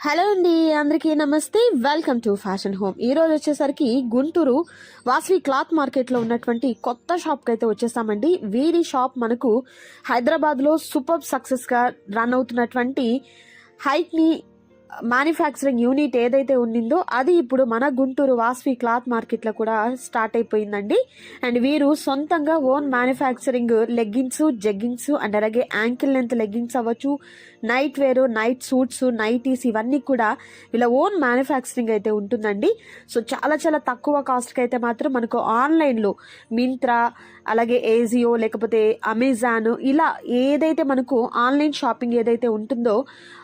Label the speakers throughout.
Speaker 1: Hello అండి అందరికీ నమస్తే. వెల్కమ్ టు ఫ్యాషన్ హోమ్ ఈ రోజు వచ్చేసరికి గుంటూరు వాసవి క్లాత్ మార్కెట్లో ఉన్నటువంటి కొత్త షాప్కి అయితే వచ్చేసామండి. వీరి షాప్ మనకు హైదరాబాద్లో సూపర్ సక్సెస్గా రన్ అవుతున్నటువంటి హైక్ని మ్యానుఫ్యాక్చరింగ్ యూనిట్ ఏదైతే ఉండిందో అది ఇప్పుడు మన గుంటూరు వాస్వి క్లాత్ మార్కెట్లో కూడా స్టార్ట్ అయిపోయిందండి. అండ్ వీరు సొంతంగా own manufacturing leggings jeggings and అలాగే యాంకిల్ లెంత్ లెగ్గింగ్స్ అవ్వచ్చు నైట్ వేరు నైట్ సూట్స్ నైటీస్ ఇవన్నీ కూడా వీళ్ళ ఓన్ మ్యానుఫ్యాక్చరింగ్ అయితే ఉంటుందండి. సో చాలా చాలా తక్కువ కాస్ట్కి అయితే మాత్రం మనకు ఆన్లైన్లో మింత్రా అలాగే ఏజియో లేకపోతే అమెజాన్ ఇలా ఏదైతే మనకు ఆన్లైన్ షాపింగ్ ఏదైతే ఉంటుందో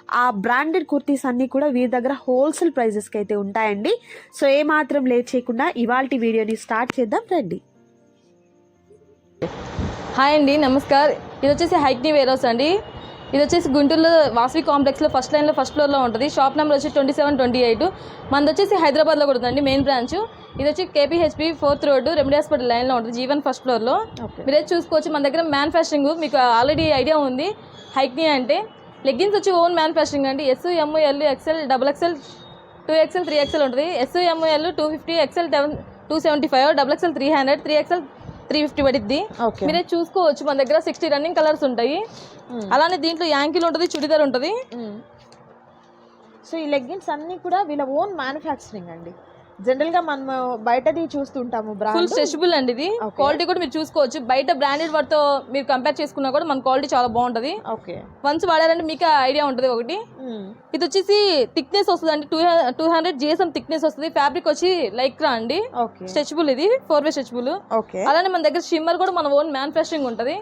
Speaker 1: ఆ బ్రాండెడ్ కుర్తీస్ అన్నీ కూడా వీరి దగ్గర హోల్సేల్ ప్రైజెస్కి అయితే ఉంటాయండి. సో ఏమాత్రం లేట్ చేయకుండా ఇవాళ వీడియోని స్టార్ట్ చేద్దాం రండి.
Speaker 2: హాయ్ అండి నమస్కార్. ఇది వచ్చేసి హైక్నీ వేర్ హౌస్ అండి. ఇది వచ్చేసి గుంటూరులో వాసవి కాంప్లెక్స్లో ఫస్ట్ లైన్లో ఫస్ట్ ఫ్లోర్లో ఉంటుంది. షాప్ నెంబర్ వచ్చి ట్వంటీ సెవెన్ ట్వంటీ ఎయిట్. మనది వచ్చేసి హైదరాబాద్లో కూడా ఉందండి మెయిన్ బ్రాంచ్. ఇది వచ్చి KPHB fourth road remedy hospital లైన్లో ఉంటుంది జీవన్ ఫస్ట్ ఫ్లోర్లో మీరే చూసుకోవచ్చు మన దగ్గర మ్యానుఫ్యాక్చరింగ్ మీకు ఆల్రెడీ ఐడియా ఉంది. హైక్నీ అంటే లెగ్గిన్స్ వచ్చి ఓన్ మ్యానుఫ్యాక్చరింగ్ అండి. S M L XL double XL two XL three XL ఉంటుంది. S M L two fifty XL two seventy five double XL three hundred three XL three fifty పడిద్ది.
Speaker 1: Okay
Speaker 2: మీరే చూసుకోవచ్చు. మన దగ్గర sixty running colours ఉంటాయి. అలానే దీంట్లో ankle ఉంటుంది చుడిదార్ ఉంటుంది.
Speaker 1: సో ఈ లెగ్గిన్స్ అన్నీ కూడా వీళ్ళ ఓన్ మ్యానుఫ్యాక్చరింగ్ అండి. జనరల్గా మనం బయటది చూస్తుంటాము
Speaker 2: ఫుల్ స్ట్రెచబుల్ అండి ఇది. క్వాలిటీ కూడా మీరు చూసుకోవచ్చు. బయట బ్రాండెడ్ వాటితో మీరు కంపేర్ చేసుకున్నా కూడా మన క్వాలిటీ చాలా బాగుంటుంది.
Speaker 1: ఓకే.
Speaker 2: వన్స్ వాడారంటే మీకు ఐడియా ఉంటుంది ఒకటి. ఇది వచ్చేసి థిక్నెస్ వస్తుంది అండి two two hundred GSM thickness వస్తుంది. ఫ్యాబ్రిక్ వచ్చి లైక్రా అండి. స్ట్రెచబుల్ ఇది. Four way stretchable. అలానే మన దగ్గర షిమ్మర్ కూడా మన ఓన్ మ్యానుఫ్యాక్చరింగ్ ఉంటుంది.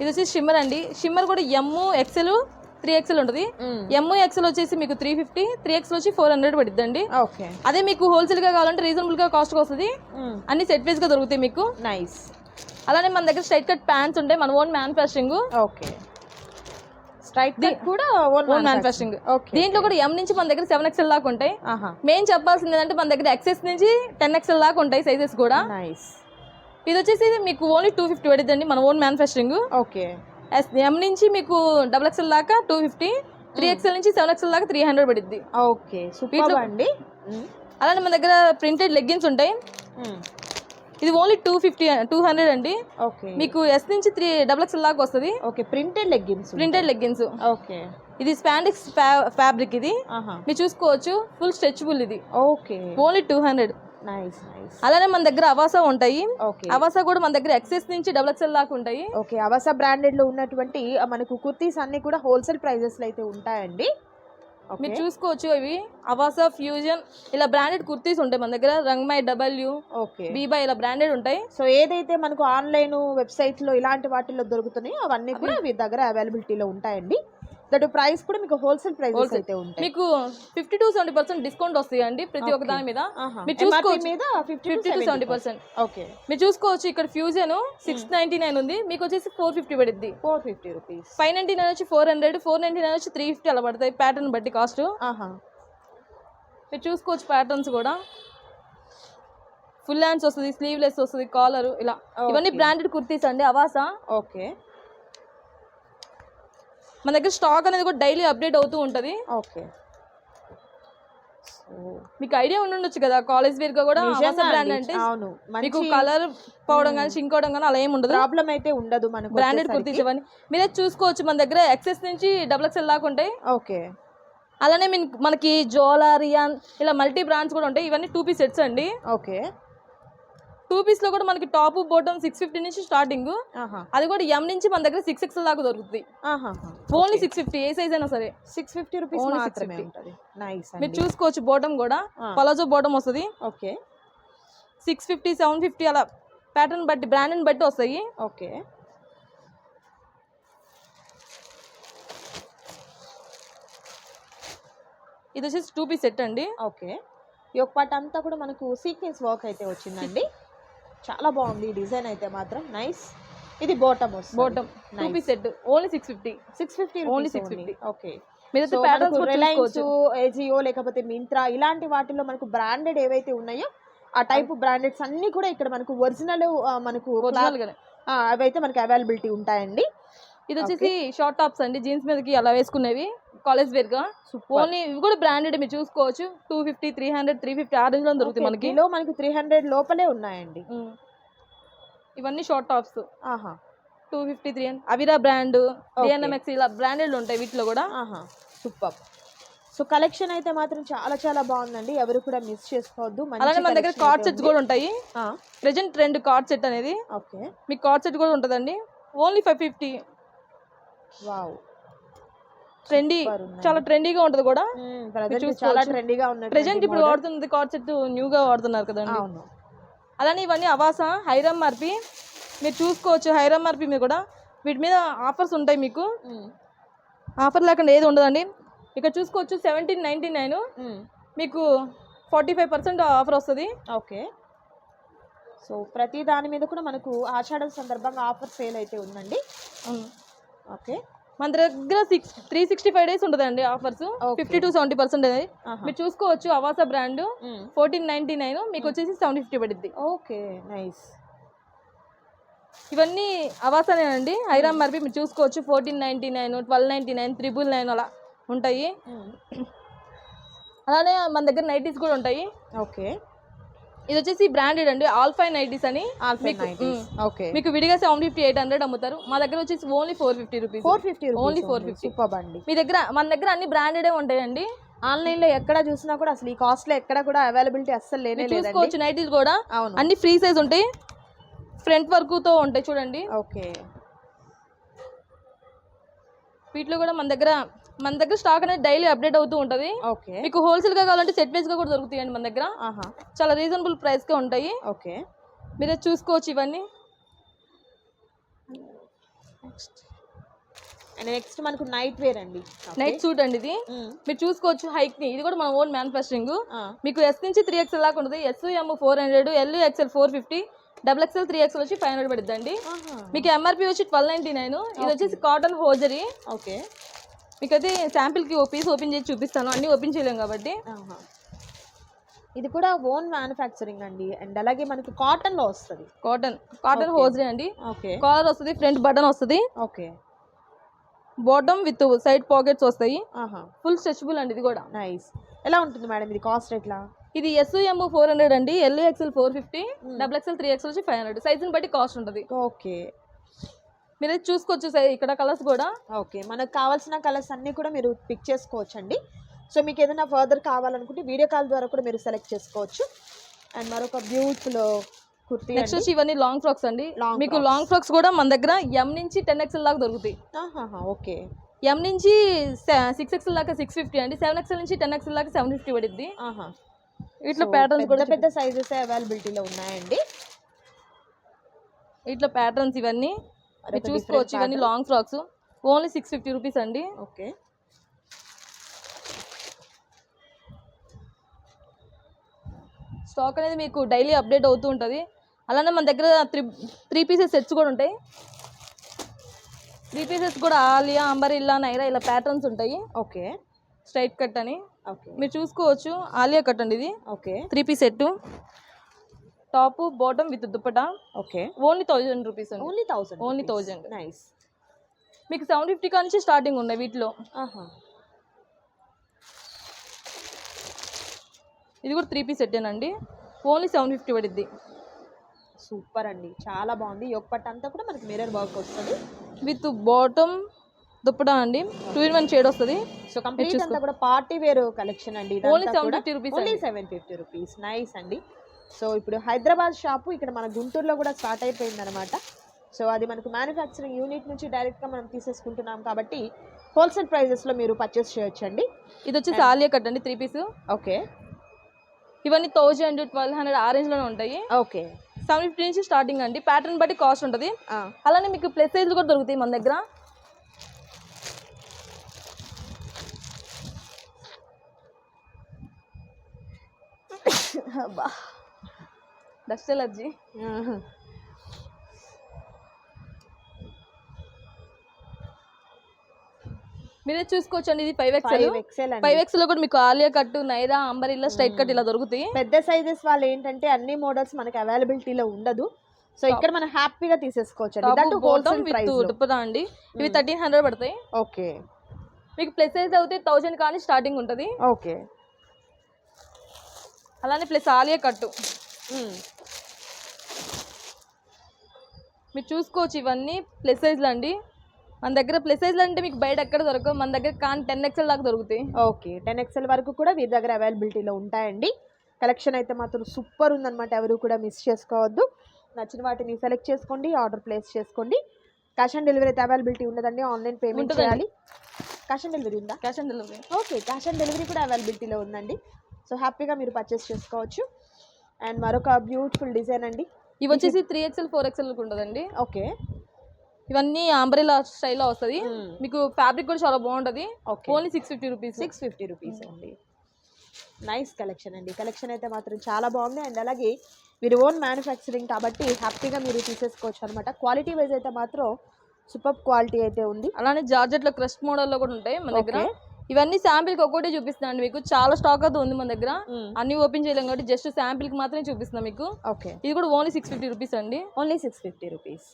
Speaker 2: ఇది వచ్చి షిమ్మర్ అండి. షిమ్మర్ కూడా ఎమ్ ఎక్సెల్ త్రీ ఎక్సెల్ ఉంటుంది. ఎమ్ ఎక్సెల్ వచ్చేసి మీకు త్రీ ఫిఫ్టీ త్రీ ఎక్సెల్ వచ్చి ఫోర్ హండ్రెడ్ పడుద్దండి.
Speaker 1: ఓకే.
Speaker 2: అదే మీకు హోల్సేల్గా కావాలంటే రీజనబుల్గా కాస్ట్ వస్తుంది. అన్ని సెట్ వైజ్గా దొరుకుతాయి మీకు.
Speaker 1: నైస్
Speaker 2: అలానే మన దగ్గర స్ట్రైట్ కట్ ప్యాంట్స్ ఉంటాయి మన ఓన్ మ్యానుఫ్యాక్చరింగ్
Speaker 1: ఓకే. స్ట్రైట్ కూడా ఓన్ ఓకే.
Speaker 2: దీంట్లో కూడా ఎం నుంచి మన దగ్గర సెవెన్ ఎక్స్ఎల్ దాకా ఉంటాయి. మెయిన్ చెప్పాల్సింది ఏంటంటే మన దగ్గర ఎక్సెస్ నుంచి టెన్ ఎక్స్ఎల్ దాకా ఉంటాయి సైజెస్ కూడా.
Speaker 1: నైస్
Speaker 2: ఇది వచ్చేసి మీకు ఓన్లీ టూ ఫిఫ్టీ పడుతుందండి మన ఓన్ మ్యానుఫ్యాక్చరింగ్
Speaker 1: ఓకే.
Speaker 2: ఎం నుంచి మీకు డబుల్ ఎక్స్ఎల్ దాకా టూ ఫిఫ్టీ త్రీ ఎక్స్ఎల్ నుంచి సెవెన్ ఎక్స్ఎల్ దాకా త్రీ హండ్రెడ్ పడుద్ది.
Speaker 1: ఓకే సూపర్ అండి.
Speaker 2: అలానే మన దగ్గర ప్రింటెడ్ లెగ్గిన్స్ ఉంటాయి. ఇది only two fifty two hundred అండి.
Speaker 1: ఓకే.
Speaker 2: మీకు ఎస్ నుంచి త్రీ డబుల్ ఎక్స్ఎల్ దాకా వస్తుంది.
Speaker 1: Okay printed leggings
Speaker 2: printed leggings
Speaker 1: okay.
Speaker 2: ఇది స్పాండిక్స్ ఫ్యాబ్రిక్ ఇది. మీరు చూసుకోవచ్చు ఫుల్ స్ట్రెచబుల్ ఇది.
Speaker 1: ఓకే.
Speaker 2: ఓన్లీ టూ హండ్రెడ్ అలానే మన దగ్గర అవాసా ఉంటాయి. అవాసా కూడా మన దగ్గర ఎక్సెస్ నుంచి డబుల్ ఎక్స్ఎల్ దాకా ఉంటాయి.
Speaker 1: ఓకే అవస బ్రాండెడ్లో ఉన్నటువంటి మనకు కుర్తీస్ అన్ని కూడా హోల్సేల్ ప్రైజెస్లో అయితే ఉంటాయండి.
Speaker 2: మీరు చూసుకోవచ్చు ఇవి. అవాసా ఫ్యూజన్ ఇలా బ్రాండెడ్ కుర్తీస్ ఉంటాయి మన దగ్గర. రంగ్మై డబ్ల్యూ
Speaker 1: ఓకే
Speaker 2: బీబా ఇలా బ్రాండెడ్ ఉంటాయి.
Speaker 1: సో ఏదైతే మనకు ఆన్లైన్ వెబ్సైట్లో ఇలాంటి వాటిల్లో దొరుకుతున్నాయో అవన్నీ కూడా వీరి దగ్గర అవైలబిలిటీలో ఉంటాయండి. దట్ ప్రైస్ కూడా మీకు హోల్సేల్
Speaker 2: Wholesale.
Speaker 1: అయితే ఉంటాయి.
Speaker 2: మీకు fifty to seventy percent discount వస్తాయి అండి ప్రతి ఒక్క. దాని మీద. మీరు చూసుకోవచ్చు.
Speaker 1: మీద fifty
Speaker 2: to seventy percent
Speaker 1: okay
Speaker 2: మీరు చూసుకోవచ్చు ఇక్కడ ఫ్యూజన్ సిక్స్ నైన్టీ నైన్ ఉంది. మీకు వచ్చేసి ఫోర్ ఫిఫ్టీ పడుద్ది.
Speaker 1: Four fifty rupees
Speaker 2: five ninety nine వచ్చి four hundred four ninety nine వచ్చి త్రీ ఫిఫ్టీ అలా పడతాయి ప్యాటర్న్ బట్టి కాస్ట్ మీరు చూసుకోవచ్చు ప్యాటర్న్స్ కూడా. ఫుల్ హ్యాండ్స్ వస్తుంది స్లీవ్లెస్ వస్తుంది కాలర్ ఇలా. ఇవన్నీ. బ్రాండెడ్ కుర్తీస్ అండి అవాసా
Speaker 1: ఓకే
Speaker 2: మన దగ్గర స్టాక్ అనేది కూడా డైలీ అప్డేట్ అవుతూ ఉంటుంది.
Speaker 1: ఓకే.
Speaker 2: మీకు ఐడియా ఉండుండొచ్చు కదా కాలేజ్ వేర్గా కూడా బ్రాండ్ అంటే
Speaker 1: అవును
Speaker 2: మీకు కలర్ పోవడం కానీ సింక్ అవడం కానీ అలా ఏమి ఉండదు.
Speaker 1: ప్రాబ్లం అయితే ఉండదు మనకు
Speaker 2: బ్రాండెడ్. కుర్తీస్ ఇవన్నీ. మీరే చూసుకోవచ్చు మన దగ్గర ఎక్సెస్ నుంచి డబుల్ ఎక్స్ఎల్ దాకా ఉంటాయి.
Speaker 1: ఓకే.
Speaker 2: అలానే మీన్- మనకి జోలా రియాన్ ఇలా మల్టీ బ్రాండ్స్ కూడా ఉంటాయి. ఇవన్నీ టూ పీస్ సెట్స్ అండి.
Speaker 1: ఓకే.
Speaker 2: టూ పీస్లో కూడా మనకి టాప్ బాటమ్ సిక్స్ ఫిఫ్టీ నుంచి స్టార్టింగ్. అది కూడా ఎం నుంచి మన దగ్గర సిక్స్ ఎక్స్ దాకా దొరుకుతుంది ఓన్లీ సిక్స్ ఫిఫ్టీ ఏ సైజ్ అయినా సరే.
Speaker 1: సిక్స్ ఫిఫ్టీ రూపీస్
Speaker 2: Only
Speaker 1: మాత్రమే
Speaker 2: 650.
Speaker 1: ఉంటుంది. నైస్
Speaker 2: మీరు చూసుకోవచ్చు బాటమ్ కూడా. పలాజో బాటమ్ వస్తుంది.
Speaker 1: Okay.
Speaker 2: Six fifty seven fifty అలా ప్యాటర్న్ బట్టి బ్రాండ్ బట్టి వస్తాయి.
Speaker 1: ఓకే.
Speaker 2: ఇది వచ్చేసి టూ పీస్ సెట్ అండి.
Speaker 1: ఓకే. ఈ ఒక పాట అంతా కూడా మనకు సీక్వెన్స్ వర్క్ అయితే వచ్చిందండి. చాలా బాగుంది. ఈ డిజైన్ అయితే మాత్రం నైస్. ఇది bottom
Speaker 2: bottom two piece set only six fifty
Speaker 1: six fifty only
Speaker 2: 650.
Speaker 1: Okay
Speaker 2: మీరు
Speaker 1: సో
Speaker 2: ప్యాటర్న్స్
Speaker 1: రిలయన్స్ ఏజియో లేకపోతే మింత్రా ఇలాంటి వాటిల్లో మనకు బ్రాండెడ్ ఏవైతే ఉన్నాయో ఆ టైప్ బ్రాండెడ్స్ అన్ని కూడా ఇక్కడ మనకు ఒరిజినల్ మనకు అవైతే మనకి అవైలబిలిటీ ఉంటాయండి.
Speaker 2: ఇది వచ్చేసి షార్ట్ టాప్స్ అండి. జీన్స్ మీదకి అలా వేసుకునేవి. కాలేజ్ వేర్గా
Speaker 1: సూపర్
Speaker 2: ఓన్లీ ఇవి కూడా బ్రాండెడ్ మీరు చూసుకోవచ్చు. Two fifty three hundred three fifty ఆ రేంజ్లో దొరుకుతాయి మనకి.
Speaker 1: కిలో మనకి త్రీ హండ్రెడ్ లోపలే ఉన్నాయండి.
Speaker 2: ఇవన్నీ షార్ట్ టాప్స్
Speaker 1: ఆహా.
Speaker 2: Two fifty three అవిరా brand. DNMX ఇలా బ్రాండెడ్ ఉంటాయి వీటిలో కూడా.
Speaker 1: ఆహా. సూపర్. సో కలెక్షన్ అయితే మాత్రం చాలా చాలా బాగుందండి. ఎవరు కూడా మిస్ చేసుకోవద్దు.
Speaker 2: అలానే మన దగ్గర కార్డ్ సెట్స్ కూడా ఉంటాయి. ప్రెజెంట్ రెండు కార్డ్ సెట్ అనేది.
Speaker 1: ఓకే.
Speaker 2: మీకు కార్డ్ సెట్ కూడా ఉంటుందండి. Only five fifty
Speaker 1: wow
Speaker 2: trendy. చాలా ట్రెండీగా ఉంటుంది కూడా. చూసుకోవచ్చు.
Speaker 1: చాలా ట్రెండీగా ఉన్నటువంటి
Speaker 2: ప్రెజెంట్ ఇప్పుడు. వాడుతుంది కార్డ్ సెట్ న్యూగా వాడుతున్నారు కదండి. అలానే ఇవన్నీ అవాస హైరమ్ మార్పి మీరు చూసుకోవచ్చు హైరమ్ మార్పి మీద కూడా. వీటి మీద ఆఫర్స్ ఉంటాయి మీకు. ఆఫర్ లేకుండా ఏది ఉండదండి. ఇక్కడ చూసుకోవచ్చు సెవెంటీన్ నైంటీ నైన్ మీకు ఫార్టీ ఫైవ్ పర్సెంట్ ఆఫర్ వస్తుంది.
Speaker 1: ఓకే. సో ప్రతి దాని మీద కూడా మనకు ఆషాఢం సందర్భంగా ఆఫర్ సేల్ అయితే ఉందండి. ఓకే.
Speaker 2: మన దగ్గర six three sixty five days ఉంటుందండి offers. Fifty to seventy percent
Speaker 1: ఆహా.
Speaker 2: మీరు చూసుకోవచ్చు అవాస బ్రాండ్ ఫోర్టీన్ నైన్టీ నైన్ మీకు వచ్చేసి సెవెన్ ఫిఫ్టీ పడుద్ది.
Speaker 1: ఓకే నైస్
Speaker 2: ఇవన్నీ అవాసనేనండి హైరామ్ మర్బి మీరు చూసుకోవచ్చు fourteen ninety nine twelve ninety nine triple nine అలా ఉంటాయి.
Speaker 1: ఉమ్,
Speaker 2: అలానే మన దగ్గర నైటీస్ కూడా ఉంటాయి.
Speaker 1: ఓకే
Speaker 2: ఇది వచ్చేసి బ్రాండెడ్ అండి ఆల్ఫై నైటీస్ అని
Speaker 1: నైటీస్. ఓకే
Speaker 2: మీకు విడిగా సెవెన్ ఫిఫ్టీ ఎయిట్ హండ్రెడ్ అమ్ముతారు. మా దగ్గర వచ్చేసి only four fifty rupees
Speaker 1: four fifty
Speaker 2: Only 450.
Speaker 1: Super అండి.
Speaker 2: మీ దగ్గర మన దగ్గర అన్ని బ్రాండెడే ఉంటాయండి.
Speaker 1: ఆన్లైన్లో ఎక్కడ చూసినా కూడా అసలు ఈ కాస్ట్లో ఎక్కడ కూడా అవైలబిలిటీ అస్సలు లేనే
Speaker 2: చూసుకోవచ్చు నైటీలు కూడా.
Speaker 1: అవును.
Speaker 2: అన్ని ఫ్రీ సైజ్ ఉంటాయి. ఫ్రంట్ వర్క్తో ఉంటాయి చూడండి.
Speaker 1: ఓకే
Speaker 2: వీటిలో కూడా మన దగ్గర మన దగ్గర స్టాక్ అనేది డైలీ అప్డేట్ అవుతూ ఉంటుంది.
Speaker 1: ఓకే.
Speaker 2: మీకు హోల్సేల్గా కావాలంటే సెట్ వైజ్గా కూడా దొరుకుతాయండి మన దగ్గర.
Speaker 1: ఆహా.
Speaker 2: చాలా రీజనబుల్ ప్రైస్గా ఉంటాయి.
Speaker 1: ఓకే.
Speaker 2: మీరే చూసుకోవచ్చు ఇవన్నీ.
Speaker 1: నెక్స్ట్ మనకు నైట్ వేర్ అండి.
Speaker 2: నైట్ సూట్ అండి ఇది. మీరు చూసుకోవచ్చు హైక్ని. ఇది కూడా మన ఓన్ మ్యానుఫ్యాక్చరింగ్ మీకు ఎస్ నుంచి త్రీ ఎక్స్ఎల్ దాకా ఉంటుంది. S M four hundred L XL four fifty double XL three XL వచ్చి ఫైవ్ హండ్రెడ్ పడుద్దండి. మీకు ఎంఆర్పి వచ్చి ట్వెల్వ్ నైన్టీ నైన్ ఇది వచ్చేసి కాటన్ హోజరీ
Speaker 1: ఓకే
Speaker 2: మీకు అయితే శాంపిల్కి ఓ పీస్ ఓపెన్ చేసి చూపిస్తాను. అన్ని ఓపెన్ చేయలేం కాబట్టి.
Speaker 1: ఇది కూడా ఓన్ మ్యానుఫ్యాక్చరింగ్ అండి. అండ్ అలాగే మనకు కాటన్లో వస్తుంది.
Speaker 2: కాటన్ కాటన్ హోజరీ అండి.
Speaker 1: ఓకే.
Speaker 2: కాలర్ వస్తుంది ఫ్రంట్ బటన్ వస్తుంది.
Speaker 1: Okay.
Speaker 2: Bottom with side pockets వస్తాయి.
Speaker 1: ఆహా.
Speaker 2: ఫుల్ స్ట్రెచబుల్ అండి ఇది కూడా.
Speaker 1: నైస్. ఎలా ఉంటుంది మేడం ఇది కాస్ట్ ఎట్లా?
Speaker 2: ఇది ఎస్ ఎం ఫోర్ హండ్రెడ్ అండి. L XL four fifty double XL three XL వచ్చి ఫైవ్ హండ్రెడ్ సైజుని బట్టి కాస్ట్ ఉంటుంది.
Speaker 1: ఓకే.
Speaker 2: మీరు చూసుకోవచ్చు సై- ఇక్కడ కలర్స్ కూడా.
Speaker 1: ఓకే మనకు కావాల్సిన కలర్స్ అన్నీ కూడా మీరు పిక్ చేసుకోవచ్చు అండి సో మీకు ఏదైనా ఫర్దర్ కావాలనుకుంటే వీడియో కాల్ ద్వారా కూడా మీరు సెలెక్ట్ చేసుకోవచ్చు. అండ్ మరొక బ్యూటిఫుల్ కుర్తీ
Speaker 2: నెక్స్ట్ వచ్చి ఇవన్నీ లాంగ్ ఫ్రాక్స్ అండి. మీకు. లాంగ్ ఫ్రాక్స్ కూడా మన దగ్గర ఎం నుంచి టెన్ ఎక్స్ఎల్ దాకా దొరుకుతాయి.
Speaker 1: ఓకే.
Speaker 2: ఎం నుంచి సిక్స్ ఎక్స్ఎల్ దాకా సిక్స్ ఫిఫ్టీ అండి. సెవెన్ ఎక్స్ఎల్ నుంచి టెన్ ఎక్స్ఎల్ దాకా సెవెన్ ఫిఫ్టీ పడుద్ది.
Speaker 1: ఆహా.
Speaker 2: ఇట్లా ప్యాటర్న్స్ కూడా
Speaker 1: పెద్ద సైజెస్ అవైలబిలిటీలో ఉన్నాయండి?
Speaker 2: ఇట్లా ప్యాటర్న్స్ ఇవన్నీ. చూసుకోవచ్చు. ఇవన్నీ. Long frocks only six fifty rupees అండి.
Speaker 1: ఓకే.
Speaker 2: స్టాక్ అనేది మీకు డైలీ అప్డేట్ అవుతూ ఉంటుంది. అలానే మన దగ్గర త్రీ త్రీ పీసెస్ సెట్స్ కూడా ఉంటాయి. త్రీ పీసెస్ కూడా ఆలియా అంబరిల్లా నైరా ఇలా ప్యాటర్న్స్ ఉంటాయి.
Speaker 1: ఓకే.
Speaker 2: స్ట్రైట్ కట్ అని.
Speaker 1: ఓకే.
Speaker 2: మీరు చూసుకోవచ్చు. ఆలియా కట్ అండి ఇది.
Speaker 1: Okay.
Speaker 2: Three piece set top bottom with dupatta?
Speaker 1: Okay.
Speaker 2: Only thousand rupees
Speaker 1: only thousand
Speaker 2: Only 1000.
Speaker 1: Nice.
Speaker 2: మీకు సెవెన్ ఫిఫ్టీ కా నుంచి స్టార్టింగ్ ఉన్నాయి వీటిలో.
Speaker 1: ఆహా.
Speaker 2: ఇది కూడా త్రీ పీస్ సెట్టేనండి. ఓన్లీ సెవెన్ ఫిఫ్టీ పడిద్ది.
Speaker 1: సూపర్ అండి. చాలా బాగుంది. యొక్క పట్టు అంతా కూడా మనకి మిర్రర్ వర్క్ వస్తుంది.
Speaker 2: విత్ బాటమ్ దుప్పటా అండి. టూ ఇన్ వన్ షేడ్ వస్తుంది.
Speaker 1: సో కంప్లీట్ అంతా కూడా పార్టీ వేర్ కలెక్షన్ అండి
Speaker 2: Only 750 rupees
Speaker 1: only seven fifty rupees. Nice అండి. సో ఇప్పుడు హైదరాబాద్ షాపు ఇక్కడ మన గుంటూరులో కూడా స్టార్ట్ అయిపోయింది అనమాట సో అది మనకు మ్యానుఫ్యాక్చరింగ్ యూనిట్ నుంచి డైరెక్ట్గా మనం తీసేసుకుంటున్నాం కాబట్టి హోల్సేల్ ప్రైజెస్లో మీరు పర్చేస్ చేయొచ్చండి.
Speaker 2: ఇది వచ్చేసి ఆలియా కట్ అండి త్రీ పీస్
Speaker 1: ఓకే.
Speaker 2: ఇవన్నీ థౌజండ్ ట్వెల్వ్ హండ్రెడ్ ఆ రేంజ్లోనే ఉంటాయి.
Speaker 1: ఓకే.
Speaker 2: సెవెన్ ఫిఫ్టీ నుంచి స్టార్టింగ్ అండి. ప్యాటర్న్ బట్టి కాస్ట్ ఉంటుంది. అలానే మీకు ప్లస్ సైజులు కూడా దొరుకుతాయి మన దగ్గర. డస్ట్ ఎలర్జీ మీరే చూసుకోవచ్చు అండి ఇది ఫైవ్ ఎక్స్ఎల్
Speaker 1: ఫైవ్ ఎక్సెల్
Speaker 2: ఎక్స్లో కూడా మీకు Alia cut Naira umbrella straight cut ఇలా దొరుకుతాయి.
Speaker 1: పెద్ద సైజెస్ వాళ్ళు ఏంటంటే అన్ని మోడల్స్ మనకి అవైలబిలిటీలో ఉండదు. సో ఇక్కడ మనం హ్యాపీగా తీసేసుకోవచ్చు అండి
Speaker 2: top
Speaker 1: that
Speaker 2: bottom
Speaker 1: wholesale
Speaker 2: with
Speaker 1: price
Speaker 2: dupatta అండి. ఇవి
Speaker 1: Hmm.
Speaker 2: థర్టీన్ హండ్రెడ్ పడతాయి.
Speaker 1: ఓకే.
Speaker 2: మీకు ప్లస్ సైజ్ అయితే థౌజండ్ కానీ స్టార్టింగ్ ఉంటుంది.
Speaker 1: ఓకే.
Speaker 2: అలానే ప్లస్ ఆలియా కట్టు. మీరు చూసుకోవచ్చు ఇవన్నీ ప్లస్ సైజ్లు అండి. మన దగ్గర ప్లస్ సైజ్లు అంటే మీకు బయట ఎక్కడ దొరకవు. మన దగ్గర కానీ టెన్ ఎక్స్ఎల్ దాకా దొరుకుతాయి.
Speaker 1: ఓకే టెన్ ఎక్స్ఎల్ వరకు కూడా వీరి దగ్గర అవైలబిలిటీలో ఉంటాయండి. కలెక్షన్ అయితే మాత్రం సూపర్ ఉందన్నమాట. ఎవరు కూడా మిస్ చేసుకోవద్దు. నచ్చిన వాటిని సెలెక్ట్ చేసుకోండి ఆర్డర్ ప్లేస్ చేసుకోండి. క్యాష్ ఆన్ డెలివరీ అయితే అవైలబిలిటీ ఉండదండి. Online payment. చేయాలి. క్యాష్ ఆన్ డెలివరీ ఉందా?
Speaker 2: Cash on delivery
Speaker 1: okay cash on delivery కూడా అవైలబిలిటీలో ఉందండి. సో హ్యాపీగా మీరు పర్చేస్ చేసుకోవచ్చు. అండ్ మరొక బ్యూటిఫుల్ డిజైన్ అండి.
Speaker 2: ఇవి వచ్చేసి త్రీ ఎక్స్ఎల్ ఫోర్ ఎక్స్ఎల్ ఉంటుందండి.
Speaker 1: ఓకే.
Speaker 2: ఇవన్నీ అంబ్రెలా స్టైల్లో వస్తుంది. మీకు ఫ్యాబ్రిక్ కూడా చాలా బాగుంటుంది. Only six fifty rupees
Speaker 1: six fifty rupees అండి. నైస్ కలెక్షన్ అండి. కలెక్షన్ అయితే మాత్రం చాలా బాగుంది. అండ్ అలాగే మీరు ఓన్ మ్యానుఫ్యాక్చరింగ్ కాబట్టి హ్యాపీగా మీరు తీసేసుకోవచ్చు అనమాట క్వాలిటీ వైజ్ అయితే మాత్రం సూపర్ క్వాలిటీ అయితే ఉంది.
Speaker 2: అలానే జార్జెట్లో క్రష్ మోడల్లో కూడా ఉంటాయి మన దగ్గర. ఇవన్నీ శాంపిల్కి ఒక్కొక్కటి చూపిస్తున్నాను మీకు. చాలా స్టాక్ అయితే ఉంది మన దగ్గర. అన్ని ఓపెన్ చేయలేం కాబట్టి జస్ట్ శాంపిల్కి మాత్రమే చూపిస్తున్నాం మీకు.
Speaker 1: ఓకే.
Speaker 2: ఇది కూడా ఓన్లీ సిక్స్ ఫిఫ్టీ రూపీస్ అండి.
Speaker 1: ఓన్లీ సిక్స్ ఫిఫ్టీ రూపీస్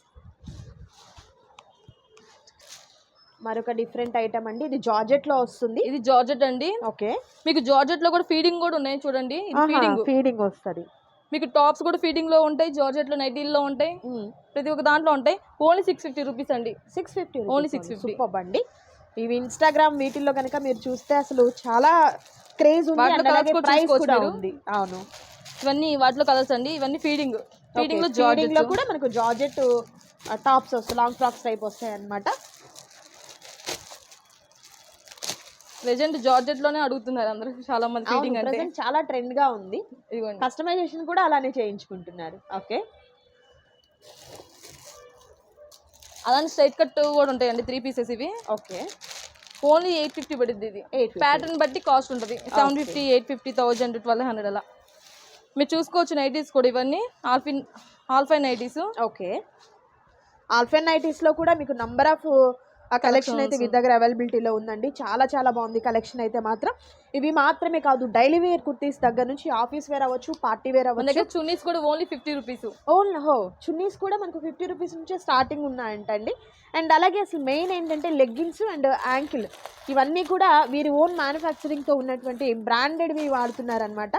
Speaker 1: మరొక డిఫరెంట్ ఐటమ్ అండి. ఇది జార్జెట్లో వస్తుంది.
Speaker 2: ఇది జార్జెట్ అండి.
Speaker 1: ఓకే.
Speaker 2: మీకు జార్జెట్లో కూడా ఫీడింగ్ కూడా ఉన్నాయి చూడండి. ఫీడింగ్
Speaker 1: ఫీడింగ్ వస్తుంది.
Speaker 2: మీకు టాప్స్ కూడా ఫీడింగ్లో ఉంటాయి జార్జెట్లో నైటీల్లో ఉంటాయి. ప్రతి ఒక్క దాంట్లో ఉంటాయి. ఓన్లీ సిక్స్ ఫిఫ్టీ రూపీస్ అండి.
Speaker 1: Six fifty
Speaker 2: Only 650.
Speaker 1: సూపర్ అండి. ఇవి ఇన్స్టాగ్రామ్ వీటిల్లో కనుక మీరు చూస్తే అసలు చాలా క్రేజ్ ఉంది అలాగే ప్రైస్ కూడా అవును.
Speaker 2: ఇవన్నీ వాటిలో కలర్స్ అండి. ఇవన్నీ ఫీడింగ్
Speaker 1: ఫీడింగ్లో ఫీడింగ్లో
Speaker 2: జార్జెట్
Speaker 1: కూడా మనకు జార్జెట్ టాప్స్ వస్తాయి లాంగ్ ఫ్రాక్స్ టైప్ వస్తాయి అనమాట
Speaker 2: ప్రెజెంట్ జార్జెట్లోనే అడుగుతున్నారు అందరూ. చాలా మంది ఫీడింగ్ అంటే.
Speaker 1: చాలా ట్రెండ్గా ఉంది. కస్టమైజేషన్ కూడా అలానే చేయించుకుంటున్నారు. ఓకే.
Speaker 2: అలానే స్ట్రైట్ కట్ కూడా ఉంటాయండి త్రీ పీసెస్ ఇవి.
Speaker 1: ఓకే.
Speaker 2: ఓన్లీ ఎయిట్ ఫిఫ్టీ పడుద్ది ఇది.
Speaker 1: ఎయిట్
Speaker 2: ప్యాటర్న్ బట్టి కాస్ట్ ఉంటుంది. Seven fifty eight fifty thousand twelve hundred అలా. మీరు చూసుకోవచ్చు నైటీస్ కూడా ఇవన్నీ. ఆల్ఫిన్ ఆల్ఫైన్ నైటీస్
Speaker 1: ఓకే. ఆల్ఫెన్ నైటీస్లో కూడా మీకు నంబర్ ఆఫ్ ఆ కలెక్షన్ అయితే మీ దగ్గర అవైలబిలిటీలో ఉందండి. చాలా చాలా బాగుంది కలెక్షన్ అయితే మాత్రం. ఇవి మాత్రమే కాదు డైలీ వేర్ కుర్తీస్ దగ్గర నుంచి ఆఫీస్ వేర్ అవ్వచ్చు పార్టీ వేర్ అవ్వచ్చు.
Speaker 2: చున్నీస్ కూడా ఓన్లీ ఫిఫ్టీ రూపీస్
Speaker 1: ఓన్ హో చున్నీస్ కూడా మనకు ఫిఫ్టీ రూపీస్ నుంచే స్టార్టింగ్ ఉన్నాయంటండి. అండ్ అలాగే అసలు మెయిన్ ఏంటంటే లెగ్గిన్స్ అండ్ యాంకిల్ ఇవన్నీ కూడా వీరి ఓన్ మ్యానుఫ్యాక్చరింగ్తో ఉన్నటువంటి బ్రాండెడ్వి వాడుతున్నారనమాట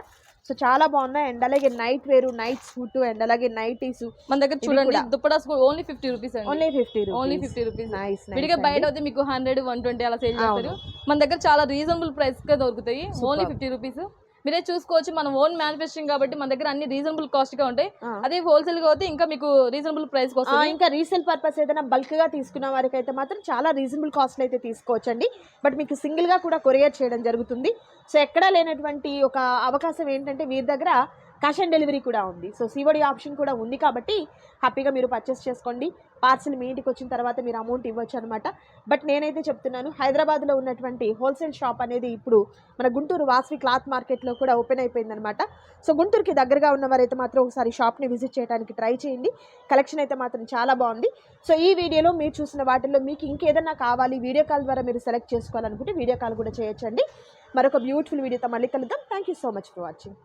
Speaker 1: సో చాలా బాగున్నాయి. అండ్ అలాగే night wear night suit and అలాగే నైటీస్.
Speaker 2: మన దగ్గర చూడండి దుప్పటాస్ కూడా only fifty rupees
Speaker 1: only fifty
Speaker 2: only fifty rupees.
Speaker 1: Nice
Speaker 2: విడిగా బయట అయితే మీకు హండ్రెడ్ వన్ ట్వంటీ అలా సేల్ చేస్తారు. మన దగ్గర చాలా రీజనబుల్ ప్రైస్గా దొరుకుతాయి ఓన్లీ ఫిఫ్టీ రూపీస్. మీరే చూసుకోవచ్చు మనం ఓన్ మ్యానుఫ్యాక్చరింగ్ కాబట్టి మన దగ్గర అన్ని రీజనబుల్ కాస్ట్గా ఉంటాయి. అదే హోల్సేల్గా అయితే ఇంకా మీకు రీజనబుల్ ప్రైస్ వస్తుంది.
Speaker 1: ఇంకా రీసేల్ పర్పస్ ఏదైనా బల్క్గా తీసుకున్న వారికి అయితే మాత్రం చాలా రీజనబుల్ కాస్ట్ అయితే తీసుకోవచ్చండి. బట్ మీకు సింగిల్గా కూడా కొరియర్ చేయడం జరుగుతుంది. సో ఎక్కడా లేనటువంటి ఒక అవకాశం ఏంటంటే వీరి దగ్గర క్యాష్ ఆన్ డెలివరీ కూడా ఉంది. సో సివడి ఆప్షన్ కూడా ఉంది కాబట్టి హ్యాపీగా మీరు పర్చేస్ చేసుకోండి. పార్సిల్ మీ ఇంటికి వచ్చిన తర్వాత మీరు అమౌంట్ ఇవ్వచ్చు అనమాట బట్ నేనైతే చెప్తున్నాను హైదరాబాద్లో ఉన్నటువంటి హోల్సేల్ షాప్ అనేది ఇప్పుడు మన గుంటూరు వాసవి క్లాత్ మార్కెట్లో కూడా ఓపెన్ అయిపోయిందనమాట సో గుంటూరుకి దగ్గరగా ఉన్నవారైతే మాత్రం ఒకసారి షాప్ని విజిట్ చేయడానికి ట్రై చేయండి. కలెక్షన్ అయితే మాత్రం చాలా బాగుంది. సో ఈ వీడియోలో మీరు చూసిన వాటిల్లో మీకు ఇంకేదన్నా కావాలి వీడియో కాల్ ద్వారా మీరు సెలెక్ట్ చేసుకోవాలనుకుంటే వీడియో కాల్ కూడా చేయొచ్చండి. మరొక బ్యూటిఫుల్ వీడియోతో మళ్ళీ కలుద్దాం. Thank you so much for watching